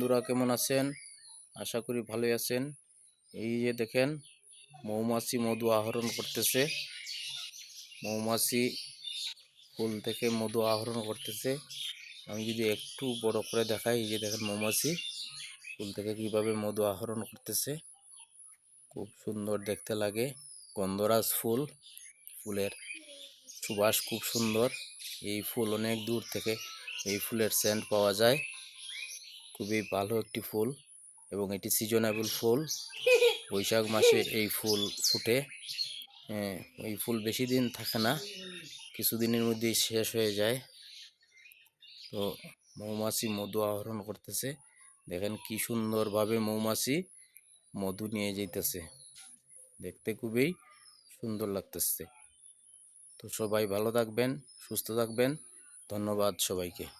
বন্ধুরা কেমন আছেন? আশা করি ভালোই আছেন। এই যে দেখেন, মৌমাছি মধু আহরণ করতেছে। মৌমাছি ফুল থেকে মধু আহরণ করতেছে। আমি যদি একটু বড় করে দেখাই, এই যে দেখেন মৌমাছি ফুল থেকে কীভাবে মধু আহরণ করতেছে। খুব সুন্দর দেখতে লাগে। গন্ধরাজ ফুল, ফুলের সুবাস খুব সুন্দর। এই ফুল অনেক দূর থেকে এই ফুলের সেন্ট পাওয়া যায়। খুবই ভালো একটি ফুল এবং এটি সিজনেবল ফুল। বৈশাখ মাসে এই ফুল ফুটে। হ্যাঁ, এই ফুল বেশি দিন থাকে না কিছুদিনের মধ্যেই শেষ হয়ে যায়। তো মৌমাছি মধু আহরণ করতেছে। দেখেন কি সুন্দরভাবে মৌমাছি মধু নিয়ে যাইতেছে। দেখতে খুবই সুন্দর লাগতেছে। তো সবাই ভালো থাকবেন সুস্থ থাকবেন। ধন্যবাদ সবাইকে।